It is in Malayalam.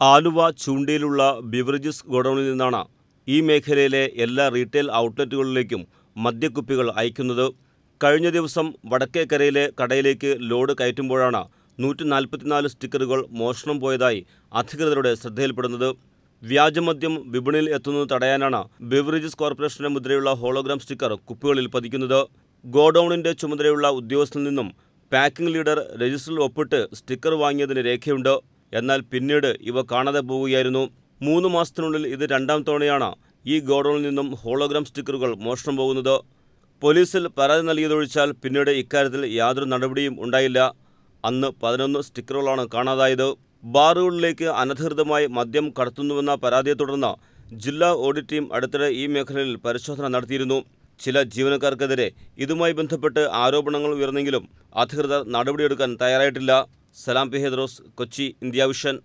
ആലുവ ചൂണ്ടയിലുള്ള ബിവറേജസ് ഗോഡൌണിൽ നിന്നാണ് ഈ മേഖലയിലെ എല്ലാ റീറ്റെയിൽ ഔട്ട്ലെറ്റുകളിലേക്കും മദ്യക്കുപ്പികൾ അയക്കുന്നത്. കഴിഞ്ഞ ദിവസം വടക്കേക്കരയിലെ കടയിലേക്ക് ലോഡ് കയറ്റുമ്പോഴാണ് നൂറ്റി നാൽപ്പത്തിനാല് സ്റ്റിക്കറുകൾ മോഷണം പോയതായി അധികൃതരുടെ ശ്രദ്ധയിൽപ്പെടുന്നത്. വ്യാജമദ്യം വിപണിയിൽ എത്തുന്നത് തടയാനാണ് ബിവറേജസ് കോർപ്പറേഷന്റെ മുദ്രയുള്ള ഹോളോഗ്രാം സ്റ്റിക്കർ കുപ്പികളിൽ പതിക്കുന്നത്. ഗോഡൌണിന്റെ ചുമതലയുള്ള ഉദ്യോഗസ്ഥനിൽ നിന്നും പാക്കിംഗ് ലീഡർ രജിസ്റ്ററിൽ ഒപ്പിട്ട് സ്റ്റിക്കർ വാങ്ങിയതിന് രേഖയുണ്ട്. എന്നാൽ പിന്നീട് ഇവ കാണാതെ പോവുകയായിരുന്നു. മൂന്ന് മാസത്തിനുള്ളിൽ ഇത് രണ്ടാം തവണയാണ് ഈ ഗോഡൌണിൽ നിന്നും ഹോളോഗ്രാം സ്റ്റിക്കറുകൾ മോഷണം പോകുന്നത്. പോലീസിൽ പരാതി നൽകിയതൊഴിച്ചാൽ പിന്നീട് ഇക്കാര്യത്തിൽ യാതൊരു നടപടിയും ഉണ്ടായില്ല. അന്ന് പതിനൊന്ന് സ്റ്റിക്കറുകളാണ് കാണാതായത്. ബാറുകളിലേക്ക് അനധികൃതമായി മദ്യം കടത്തുന്നുവെന്ന പരാതിയെ തുടർന്ന് ജില്ലാ ഓഡിറ്റ് ടീം അടുത്തിടെ ഈ മേഖലയിൽ പരിശോധന നടത്തിയിരുന്നു. ചില ജീവനക്കാർക്കെതിരെ ഇതുമായി ബന്ധപ്പെട്ട് ആരോപണങ്ങൾ ഉയർന്നെങ്കിലും അധികൃതർ നടപടിയെടുക്കാൻ തയ്യാറായിട്ടില്ല. സലാം പി ഹെദ്രോസ് കൊച്ചി ഇന്ത്യ വിഷൻ